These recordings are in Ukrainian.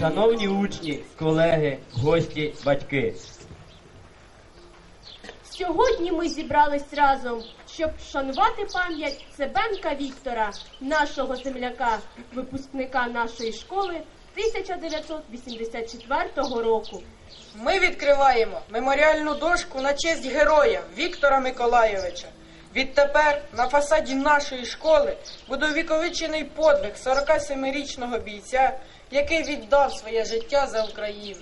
Шановні учні, колеги, гості, батьки. Сьогодні ми зібрались разом, щоб вшанувати пам'ять Цебенка Віктора, нашого земляка, випускника нашої школи 1984 року. Ми відкриваємо меморіальну дошку на честь героя Віктора Миколайовича. Відтепер на фасаді нашої школи буде увіковічений подвиг 47-річного бійця, який віддав своє життя за Україну.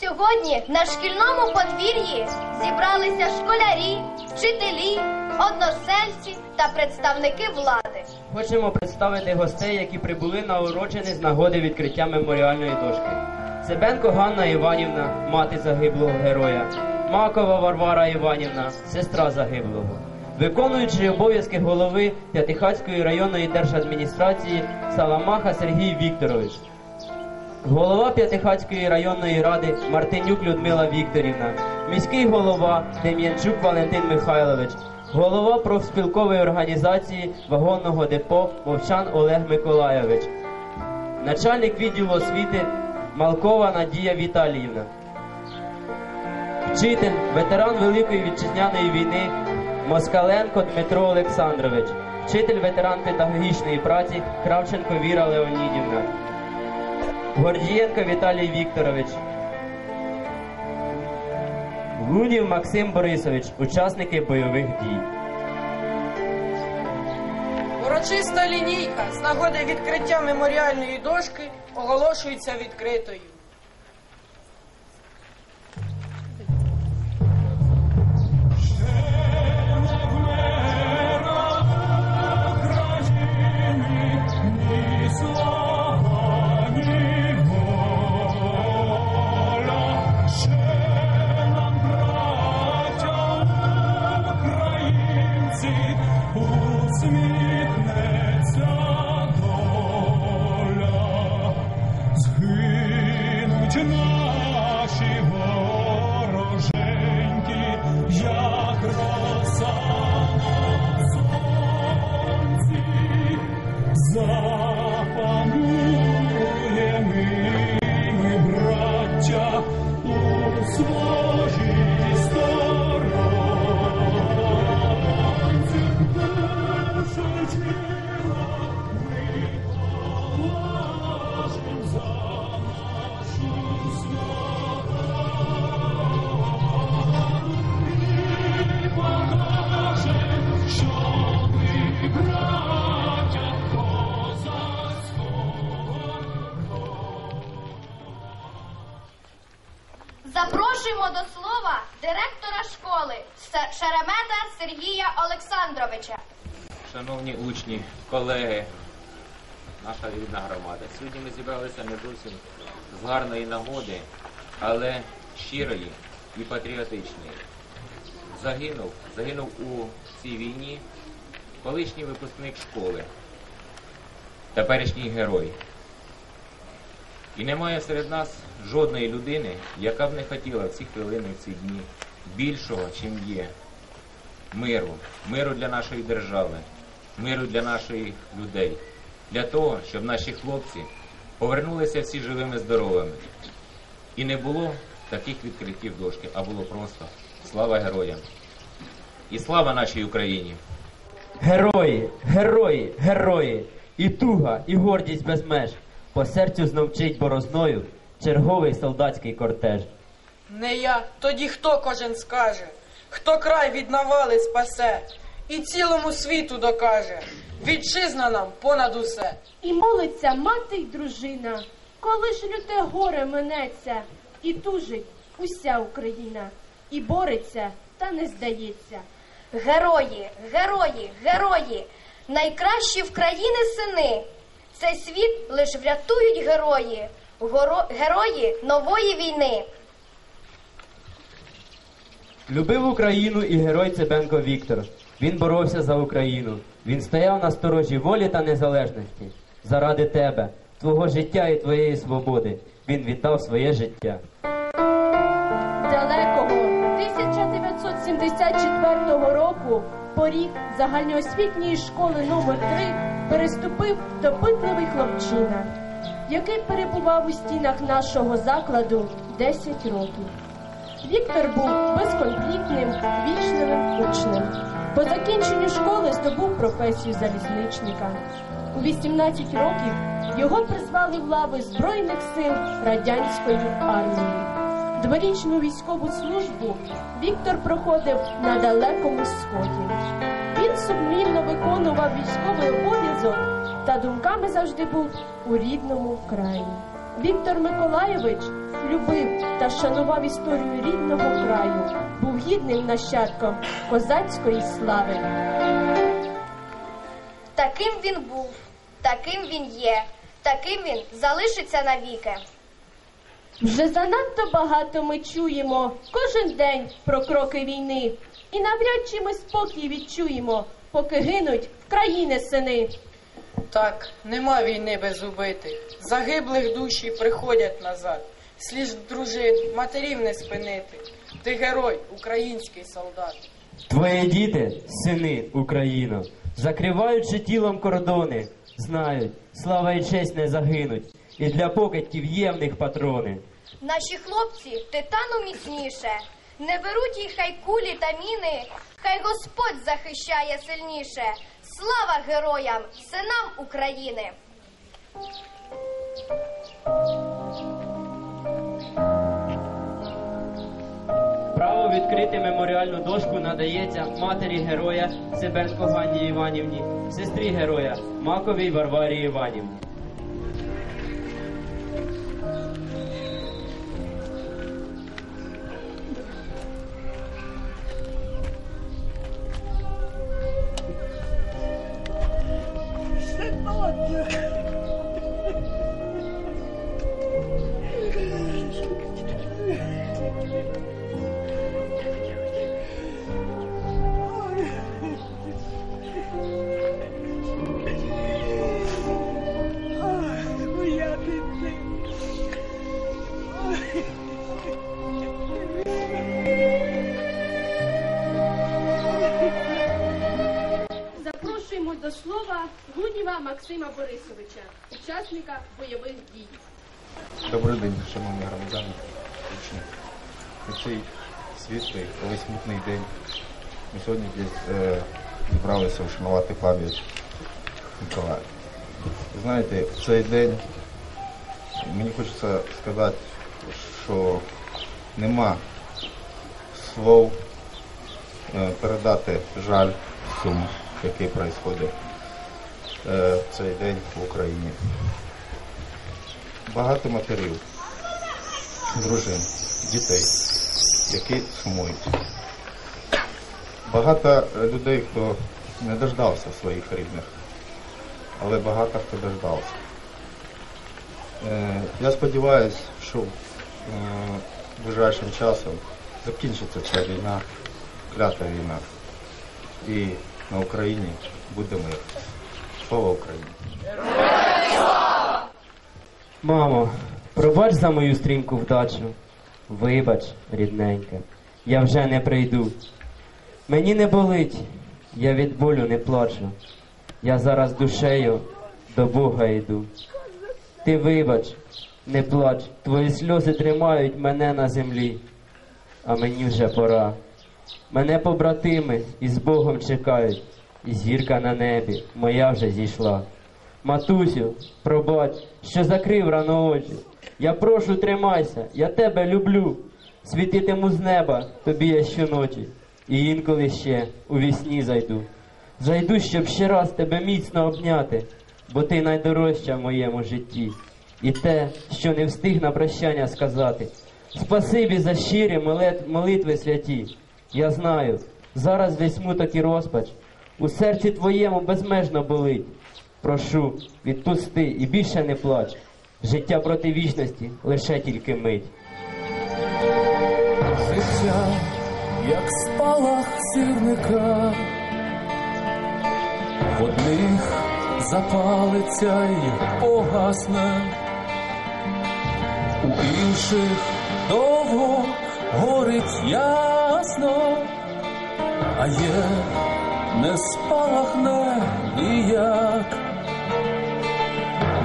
Сьогодні на шкільному подвір'ї зібралися школярі, вчителі, односельці та представники влади. Хочемо представити гостей, які прибули на уроджини з нагоди відкриття меморіальної дошки. Цебенко Ганна Іванівна, мати загиблого героя, Макова Варвара Іванівна, сестра загиблого. Виконуючий обов'язки голови П'ятихацької районної держадміністрації Саламаха Сергій Вікторович. Голова П'ятихацької районної ради Мартинюк Людмила Вікторівна, міський голова Дем'янчук Валентин Михайлович, голова профспілкової організації вагонного депо Мовчан Олег Миколайович, начальник відділу освіти Малкова Надія Віталіївна, вчитель, ветеран Великої вітчизняної війни Москаленко Дмитро Олександрович, вчитель ветеран педагогічної праці Кравченко Віра Леонідівна. Гордієнко Віталій Вікторович. Лунів Максим Борисович, учасники бойових дій. Урочиста лінійка з нагоди відкриття меморіальної дошки оголошується відкритою. Запрошуємо до слова директора школи Шеремета Сергія Олександровича. Шановні учні, колеги, наша рідна громада. Сьогодні ми зібралися не зовсім з гарної нагоди, але щирої і патріотичної. Загинув, загинув у цій війні колишній випускник школи, теперішній герой. І немає серед нас жодної людини, яка б не хотіла в ці хвилини, в ці дні більшого, чим є миру, миру для нашої держави, миру для наших людей, для того, щоб наші хлопці повернулися всі живими, здоровими. І не було таких відкриттів дошки, а було просто слава героям. І слава нашій Україні! Герої, герої, герої, і туга, і гордість без меж. По серцю знов мчить борозною черговий солдатський кортеж. Не я, тоді хто кожен скаже, хто край від навали спасе, і цілому світу докаже. Вітчизна нам понад усе. І молиться мати й дружина, коли ж люте горе минеться, і тужить уся Україна, і бореться, та не здається. Герої, герої, герої, найкращі в країни сини. Цей світ лиш врятують герої, горо- герої нової війни. Любив Україну і герой Цибенко Віктор. Він боровся за Україну. Він стояв на сторожі волі та незалежності. Заради тебе, твого життя і твоєї свободи. Він віддав своє життя. Далекого 1974 року поріг загальноосвітньої школи номер 3 переступив допитливий хлопчина. Який перебував у стінах нашого закладу 10 років. Віктор був безконфліктним, вічливим учнем. По закінченню школи здобув професію залізничника. У 18 років його призвали в лави Збройних сил радянської армії. Дворічну військову службу Віктор проходив на далекому сході. Він сумлінно виконував військовий обов'язок та думками завжди був у рідному краї. Віктор Миколаєвич любив та шанував історію рідного краю, був гідним нащадком козацької слави. Таким він був, таким він є, таким він залишиться навіки. Вже занадто багато ми чуємо кожен день про кроки війни, і навряд чи ми спокій відчуємо, поки гинуть в країни сини. Так, нема війни без убитих. Загиблих душі приходять назад. Слід дружин, матерів не спинити. Ти герой, український солдат. Твої діти, сини, Україно, закриваючи тілом кордони, знають, слава і честь не загинуть, і для покидьків є в них патрони. Наші хлопці титану міцніше. Не беруть їх хай кулі та міни, хай Господь захищає сильніше. Слава героям, синам України! Право відкрити меморіальну дошку надається матері героя Себенко Ганні Іванівні, сестрі героя Маковій Варварі Іванівні. Гуніва Максима Борисовича, учасника бойових дій. Добрий день, шановні громадяни. У цей світлий, але смутний день. Ми сьогодні десь е, зібралися вшанувати пам'ять Миколая. Знаєте, в цей день мені хочеться сказати, що нема слов е, передати жаль, сум, який відбувається в цей день в Україні багато матерів, дружин, дітей, які сумують. Багато людей, хто не дождався своїх рідних, але багато хто дождався. Е, Я сподіваюся, що е, ближайшим часом закінчиться ця війна, клята війна, і на Україні буде мир. Слава Україні! Мамо, пробач за мою стрімку вдачу. Вибач, рідненька, я вже не прийду. Мені не болить, я від болю не плачу. Я зараз душею до Бога йду. Ти вибач, не плач, твої сльози тримають мене на землі, а мені вже пора. Мене побратими із Богом чекають, і зірка на небі моя вже зійшла. Матусю, пробач, що закрив рано очі. Я прошу, тримайся, я тебе люблю. Світитиму з неба тобі я щоночі, і інколи ще у вісні зайду. Зайду, щоб ще раз тебе міцно обняти, бо ти найдорожча в моєму житті. І те, що не встиг на прощання сказати. Спасибі за щирі молитви святі. Я знаю, зараз весь смуток і розпач у серці твоєму безмежно болить. Прошу, відпусти і більше не плач. Життя проти вічності лише тільки мить. Життя, як спалах сірника, в одних запалиться й погасне, у інших довго горить ясно, а є не спалахне ніяк.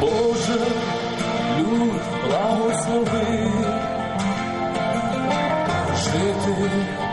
Боже, люд благослови, жити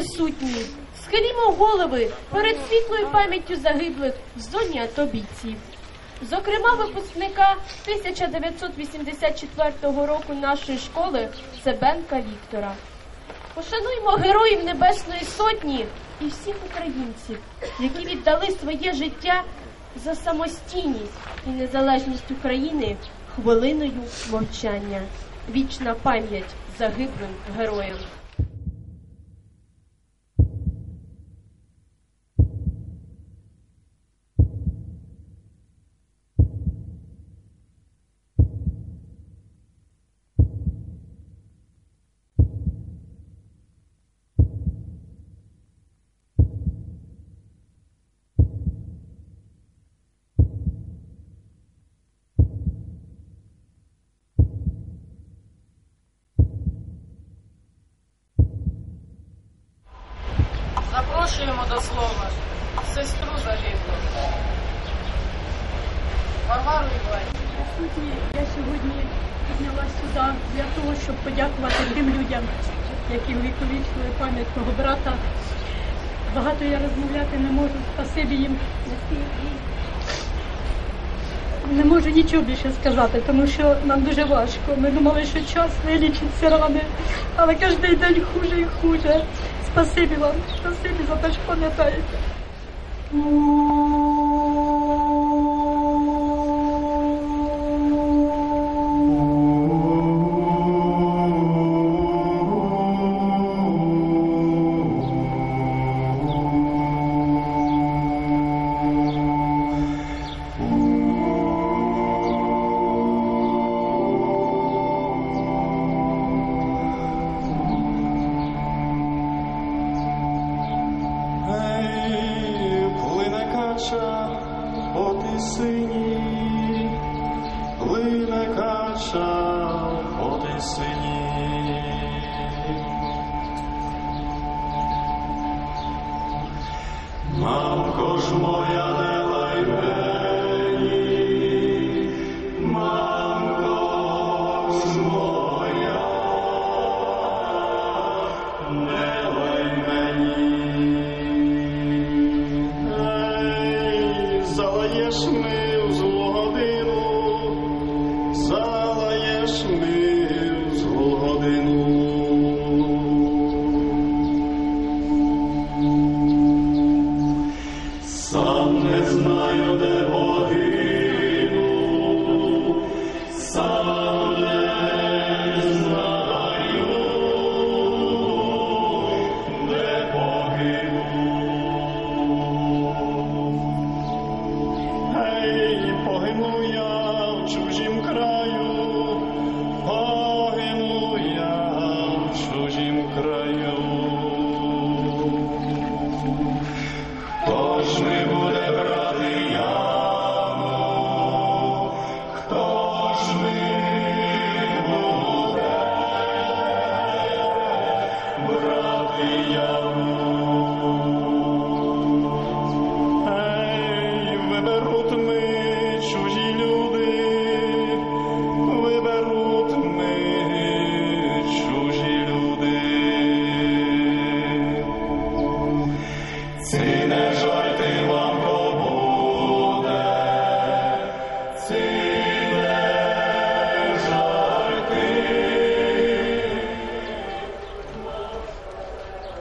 присутні, схилімо голови перед світлою пам'яттю загиблих в зоні АТО бійців. Зокрема, випускника 1984 року нашої школи Цебенка Віктора. Пошануймо героїв Небесної Сотні і всіх українців, які віддали своє життя за самостійність і незалежність України хвилиною мовчання. Вічна пам'ять загиблим героям. Запрошуємо до слова сестру загиблу. Варвару Іванівну. Я сьогодні піднялася сюди для того, щоб подякувати тим людям, які увіковічили пам'ять мого брата. Багато я розмовляти не можу, спасибі їм. Не можу нічого більше сказати, тому що нам дуже важко. Ми думали, що час вилічить ці рани, але кожен день хуже і хуже. Спасибі вам, спасибі за те, що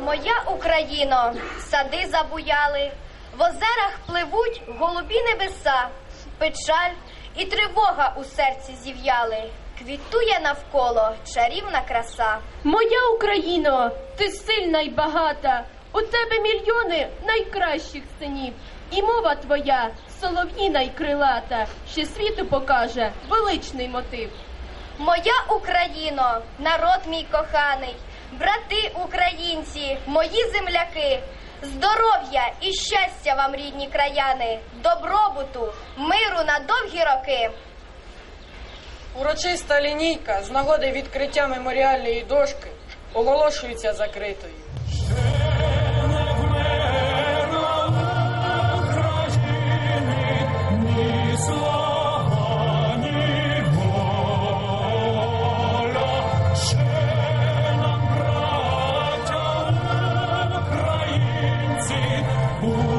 Моя Україно, сади забуяли, в озерах пливуть голубі небеса. печаль і тривога у серці зів'яли. Квітує навколо чарівна краса. Моя Україно, ти сильна й багата. У тебе мільйони найкращих синів. І мова твоя солов'їна й крилата, ще світу покаже величний мотив. Моя Україно, народ мій коханий, брати українці, мої земляки, здоров'я і щастя вам, рідні краяни, добробуту, миру на довгі роки. Урочиста лінійка з нагоди відкриття меморіальної дошки оголошується закритою. Ooh.